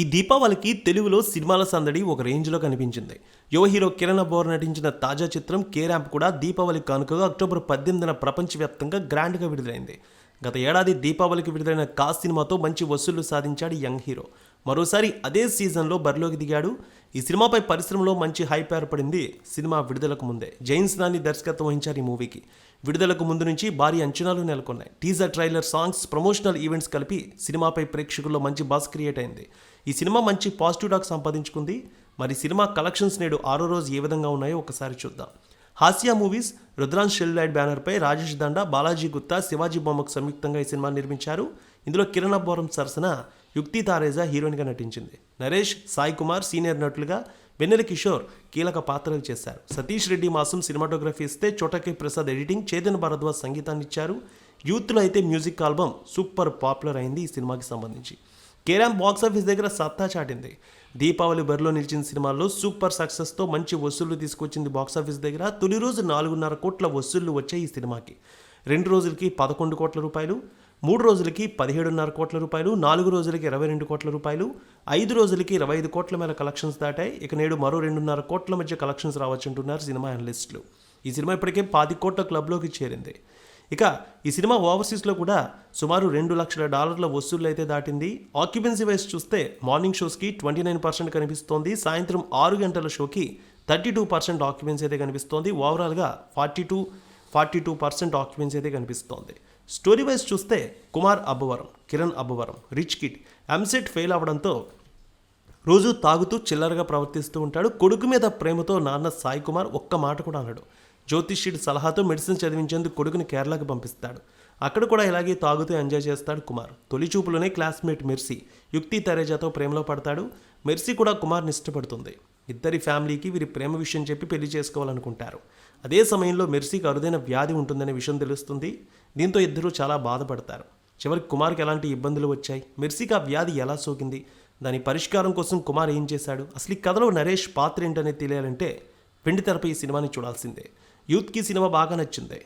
ఈ దీపావళికి తెలుగులో సినిమాల సందడి ఒక రేంజ్లో కనిపించింది. యువ హీరో కిరణ్ అబ్బోర్ నటించిన తాజా చిత్రం కే ర్యాంప్ కూడా దీపావళి కానుకగా అక్టోబర్ పద్దెనిమిదిన ప్రపంచవ్యాప్తంగా గ్రాండ్గా విడుదలైంది. గత ఏడాది దీపావళికి విడుదలైన కాస్ సినిమాతో మంచి వసూళ్ళు సాధించాడు యంగ్ హీరో. మరోసారి అదే సీజన్లో బరిలోకి దిగాడు. ఈ సినిమాపై పరిశ్రమలో మంచి హైప్ ఏర్పడింది. సినిమా విడుదలకు ముందే జైన్స్ నాని దర్శకత్వం వహించారు ఈ మూవీకి. విడుదలకు ముందు నుంచి భారీ అంచనాలు నెలకొన్నాయి. Teaser trailer songs promotional events కలిపి సినిమాపై ప్రేక్షకుల్లో మంచి బాస్ క్రియేట్ అయింది. ఈ సినిమా మంచి పాజిటివ్ టాక్ సంపాదించుకుంది. మరి సినిమా కలెక్షన్స్ నేడు ఆరో రోజు ఏ విధంగా ఉన్నాయో ఒకసారి చూద్దాం. హాస్యా మూవీస్ రుద్రాన్ షెల్ లైట్ బ్యానర్పై రాజేష్ దండా బాలాజీ గుత్తా శివాజీ బొమ్మకు సంయుక్తంగా ఈ సినిమాను నిర్మించారు. ఇందులో కిరణ్ అబ్బోరం సరసన యుక్తి తారేజా హీరోయిన్గా నటించింది. నరేష్ సాయి కుమార్ సీనియర్ నటులుగా వెన్నెల కిషోర్ కీలక పాత్రలు చేశారు. సతీష్ రెడ్డి మాసం సినిమాటోగ్రఫీ ఇస్తే చోటకే ప్రసాద్ ఎడిటింగ్ చేతన్ భరద్వాజ్ సంగీతాన్ని ఇచ్చారు. యూత్లో అయితే మ్యూజిక్ ఆల్బమ్ సూపర్ పాపులర్ అయింది ఈ సినిమాకి సంబంధించి. కేరామ్ బాక్స్ ఆఫీస్ దగ్గర సత్తా చాటింది. దీపావళి బరిలో నిలిచిన సినిమాల్లో సూపర్ సక్సెస్తో మంచి వసూళ్ళు తీసుకొచ్చింది బాక్స్ ఆఫీస్ దగ్గర తొలి రోజు నాలుగున్నర కోట్ల వసూళ్ళు వచ్చాయి ఈ సినిమాకి. రెండు రోజులకి పదకొండు కోట్ల రూపాయలు మూడు రోజులకి పదిహేడున్నర కోట్ల రూపాయలు నాలుగు రోజులకి ఇరవై రెండు కోట్ల రూపాయలు ఐదు రోజులకి ఇరవై ఐదు కోట్ల మేర కలెక్షన్స్ దాటాయి. ఇక నేడు మరో రెండున్నర కోట్ల మధ్య కలెక్షన్స్ రావచ్చంటున్నారు సినిమా అనలిస్టులు. ఈ సినిమా ఇప్పటికే పాతి కోట్ల క్లబ్లోకి చేరింది. ఇక ఈ సినిమా ఓవర్సీస్లో కూడా సుమారు రెండు లక్షల డాలర్ల వసూళ్ళు అయితే దాటింది. ఆక్యుపెన్సీ వైస్ చూస్తే మార్నింగ్ షోస్కి ట్వంటీ నైన్ పర్సెంట్ కనిపిస్తోంది. సాయంత్రం ఆరు గంటల షోకి థర్టీ టూ పర్సెంట్ ఆక్యుపెన్సీ అయితే కనిపిస్తోంది. ఓవరాల్గా forty two forty two percent occupancy అయితే కనిపిస్తోంది. స్టోరీ వైజ్ చూస్తే Kumar Abbavaram Kiran Abbavaram rich kid EAMCET fail అవ్వడంతో రోజు తాగుతూ చిల్లరగా ప్రవర్తిస్తూ ఉంటాడు. కొడుకు మీద ప్రేమతో నాన్న సాయి కుమార్ ఒక్క మాట కూడా అనడు. జ్యోతిష్యుడి సలహాతో మెడిసిన్ చదివించేందుకు కొడుకుని కేరళకు పంపిస్తాడు. అక్కడ కూడా ఇలాగే తాగుతూ ఎంజాయ్ చేస్తాడు కుమార్. తొలి చూపులోనే క్లాస్మేట్ మెర్సీ యుక్తి తరేజాతో ప్రేమలో పడతాడు. మెర్సీ కూడా కుమార్ని ఇష్టపడుతుంది. ఇద్దరి ఫ్యామిలీకి వీరి ప్రేమ విషయం చెప్పి పెళ్ళి చేసుకోవాలనుకుంటారు. అదే సమయంలో మెర్సీకి అరుదైన వ్యాధి ఉంటుందనే విషయం తెలుస్తుంది. దీంతో ఇద్దరూ చాలా బాధపడతారు. చివరికి కుమార్కి ఎలాంటి ఇబ్బందులు వచ్చాయి? మెర్సీకి ఆ వ్యాధి ఎలా సోకింది? దాని పరిష్కారం కోసం కుమార్ ఏం చేశాడు? అసలు ఈ కథలో నరేష్ పాత్ర ఏంటనేది తెలియాలంటే వెండి తెరపై ఈ సినిమాని చూడాల్సిందే. యూత్కి సినిమా బాగా నచ్చింది.